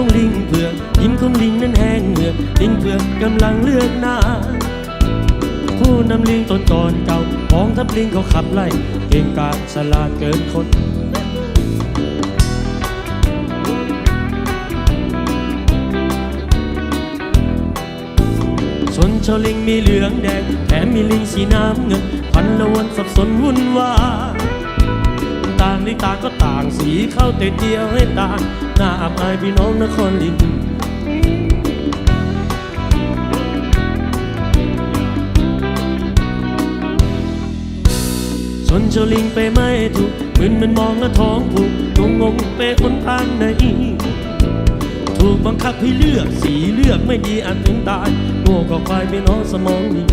ของลิงเผือกยิ้มของลิงนั้นแห้งเหงือกลิงเผือกกำลังเลือกหน้า ผู้นำลิงตนก่อนเก่ากองทัพลิงเขาขับไล่ เก่งกาจฉลาดเกินคนชนชาวลิงมีเหลืองแดงแถมมีลิงสีน้ำเงินพันละวนสับสนวุ่นวายางลิตาก็ต่างสีเข้าแต่เดียวให้ต่างหน้าอับอายพี่น้องนครลิงชนชาลิงไปไม่ถูกมึนมันมองแล้วท้องผูกงงงๆไปคนทางไหนถูกบังคับให้เลือกสีเลือกไม่ดีอาจถึงตายโง่ก็ควายพี่น้องสมองลิง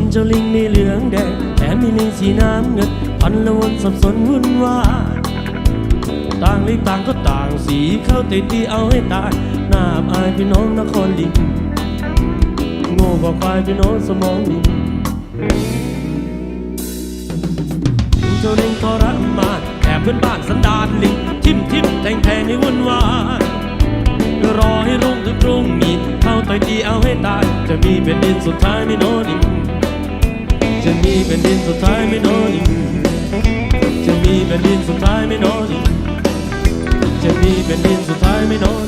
นเจ้าลิงมีเหลืองแดงแถมมีลิงสีน้ำเงินพันละวนสับสนวุ่นวายต่างลิงต่างก็ต่างสีเข้าติดที่เอาให้ตายหน้าอับอายพี่น้องนครลิงโง่กว่าควายพี่น้องสมองลิงเจ้าลิงทรมานแอบเพื่อนบ้านสันดานลิงทิมทิมแทงแทงให้วุ่นวายรอให้รุ่งถึงรุ่งนี้เข้าต่อยตีเอาให้ตาย จะมีเป็นดินสุดท้ายไม่โนลิง จะมีเป็นดินสุดท้ายไม่โนลิงจะมีเป็นดินสุดท้ายไม่โนลิงจะมีเป็นดินสุดท้ายไม่โน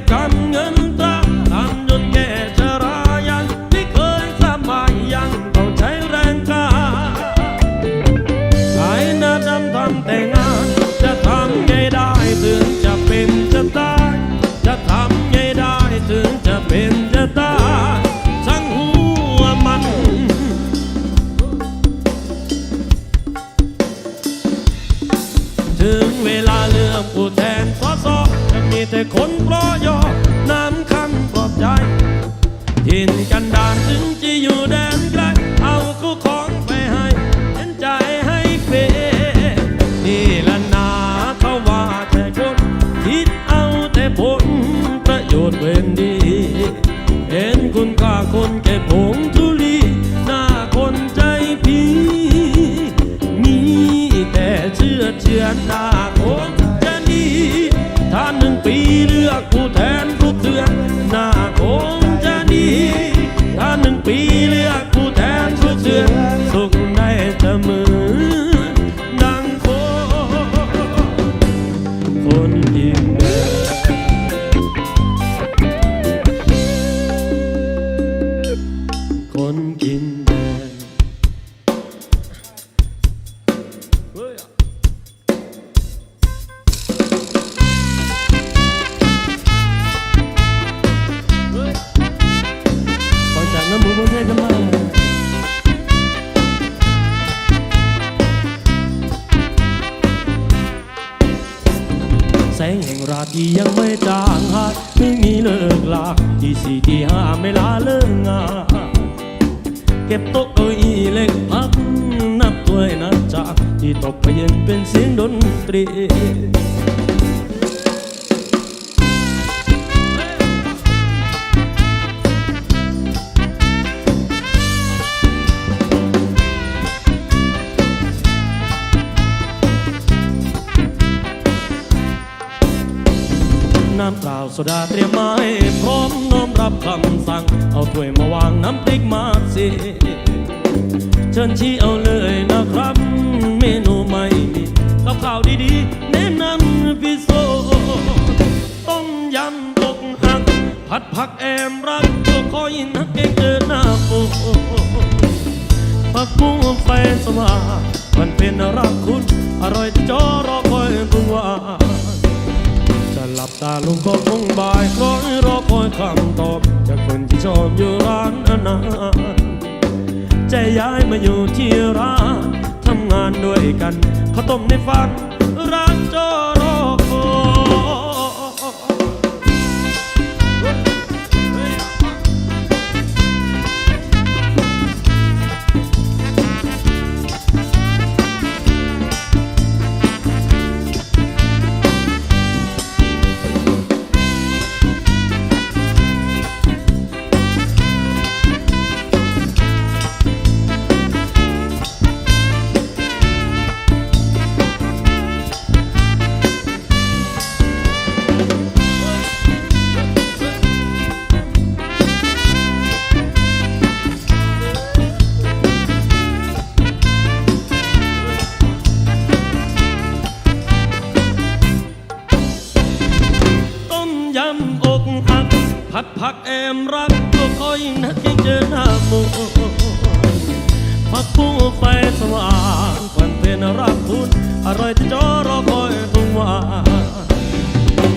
บกำเงินตราทำจนแก่ชรายังไม่เคยสบายยังต้องใช้แรงกายขายหน้าดำทำแต่งาน จะทำไงได้ถึงจะเป็นจะตายจะทำไงได้ถึงจะเป็นจะตายช่างหัวมัน ถึงเวลาเลือกผู้แทนสอสอ มีแต่คนปลอยอน้ำคำปลอบใจถิ่นกันดานถึงจะอยู่แดนไกลเอาคู่ของไปให้เห็นใจให้เฟนี่ละนาเขาว่าแต่คนคิดเอาแต่ผลประโยชน์เวนดี เห็นคุณค่าคนแก่ผงทุลีหน้าคนใจพีมีแต่เชื่อเชื่อหน้า กผู้แทนทุกเตือนหน้าคงจะดี งแห่งราตรียังไม่จางหายไม่มีเลิกลาที่สี่ที่ห้าไม่ลาเลิกงานเก็บโต๊ะเก้าอี้เล็กพักนับถ้วยนับจากที่ตกไปเย็นเป็นเสียงดนตรีาโซดาเตรียมมาให้พร้อมน้อมรับคำสั่ง เอาถ้วยมาวางน้ำพริกมาสิเชิญชี้เอาเลยนะครับ เมนูไม่มีกับข้าวดีๆแนะนำพิโซต้มยำตกหัก ผัดผักแอมรักตัวคอยนักเก่งเจอหน้าโปผักบุ้งไฟสว่างมันเป็นรักคุณ อร่อยจอรอคอยทุกวันจะหลั บตาลงก็คงบ่ายคล้อยรอคอยคำตอบ จากคนที่ชอบอยู่ร้านอาหารจะย้ายมาอยู่ที่ร้านทำงานด้วยกันข้าวต้มในฝันร้านจ ตัวคอยนักยังเจอหน้าหมูผักผู้ไฟสว่างควันเป็นรักคุณอร่อยที่จอรอคอยทุกวัน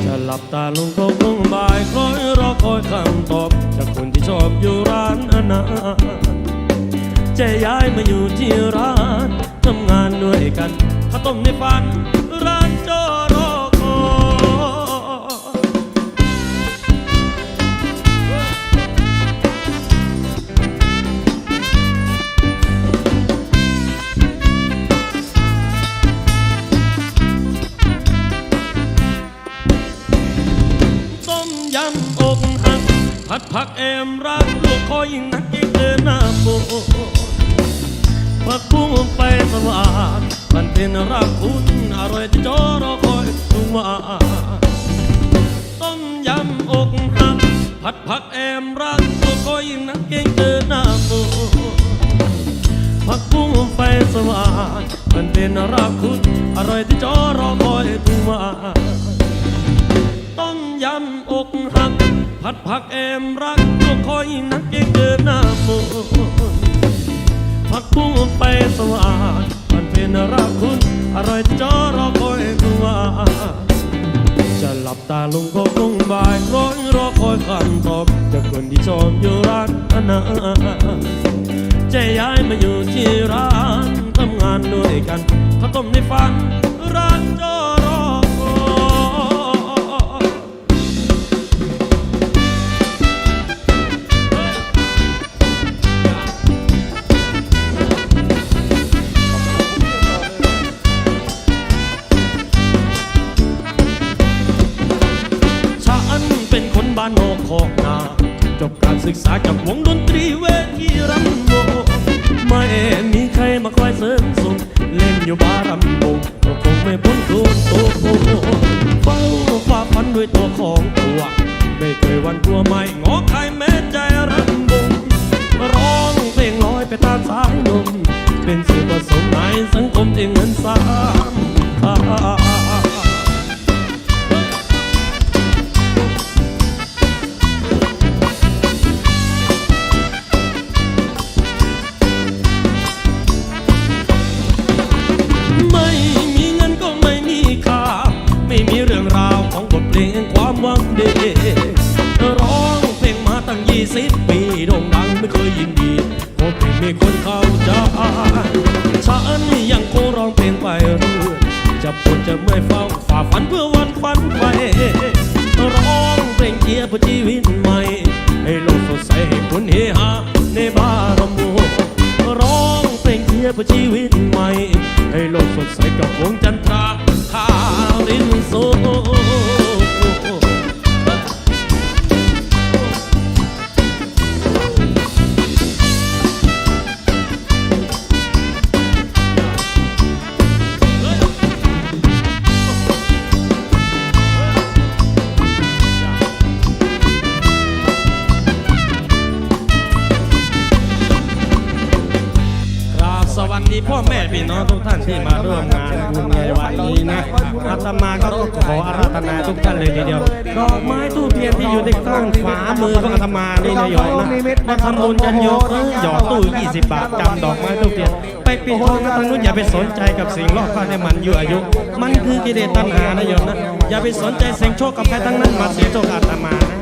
จะหลับตาลงก็คงบ่ายคอยรอคอยคำตอบ จากคนที่ชอบอยู่ร้านอาหารจะย้ายมาอยู่ที่ร้านทำงานด้วยกันข้าต้มในฝัน เป็นรักคุณอร่อยที่จอรอคอยทุกวันต้มยำอกหักผัดผักแอมรักลูกคอยนักยิ่งเดินหน้าโบผักบุ้งไฟสว่างมันเป็นรักคุณอร่อยที่จอรอคอยทุกวันต้มยำอกหักผัดผักแอมรักตัวคอยนักเก่งเกินหน้าโมผักบุ้งไปสว่าง เป็นรักคุณอร่อยจอรอคอยทุกว่าจะหลับตาลงก็คงบ่ายร้อยรอคอยคำตอบจากคนที่ชอบอยู่ร้านอนาจะย้ายมาอยู่ที่ร้านทำงานด้วยกันข้าวต้มในฝันร้านจอ ศึกษาจากวงดนตรีเวทีรำวงไม่มีใครมาคอยเสริมส่งเล่นอยู่บาร์รำวงก็คงไม่พ้นตัวตัวเฝ้าฝ่าฟันด้วยตัวของตัว ไม่เคยหวันกลัวไม่งอใครแม้ใจรำวงร้องเพลงลอยไปตามสายลมเป็นสื่อผสมในสังคมที่เงินสาม ดใพี่น้องทุกท่านที่มาร่วมงานบุญในวันนี้นะอาตมาก็ขออาราธนาทุกท่านเลยทีเดียวดอกไม้ทูบเทียนที่อยู่ในข้างขวามือของอาตมานี่นะหยอดนะมาทำบุญกันยกหยอดตู้ 20 บาทจำดอกไม้ทูบเทียนไปปิดทองกันทางนู้นอย่าไปสนใจกับสิ่งรอบข้างให้มันยั่อายุ มันคือกิเลสตัณหานะโยมนะอย่าไปสนใจเสียงโชคกับใครทั้งนั้นมาเสียโชคอาตมานะ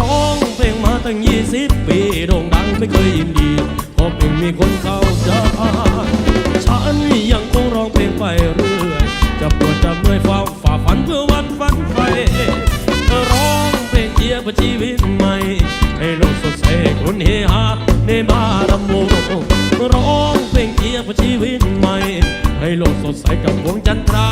ร้องเพลงมาตั้งยี่สิบปีโด่งดังไม่เคยยินดีเพราะไม่มีคนเข้าใจฉันยังคงร้องเพลงไปเรื่อยจะปวดจะเมื่อยฝ่าฝ่าฝันเพื่อวันฝันไปร้องเพลงเชียร์เพื่อชีวิตใหม่ให้โลกสดใสคนเฮฮาในบารมโมร้องเพลงเชียร์เพื่อชีวิตใหม่ให้โลกสดใสกับวงจันทรา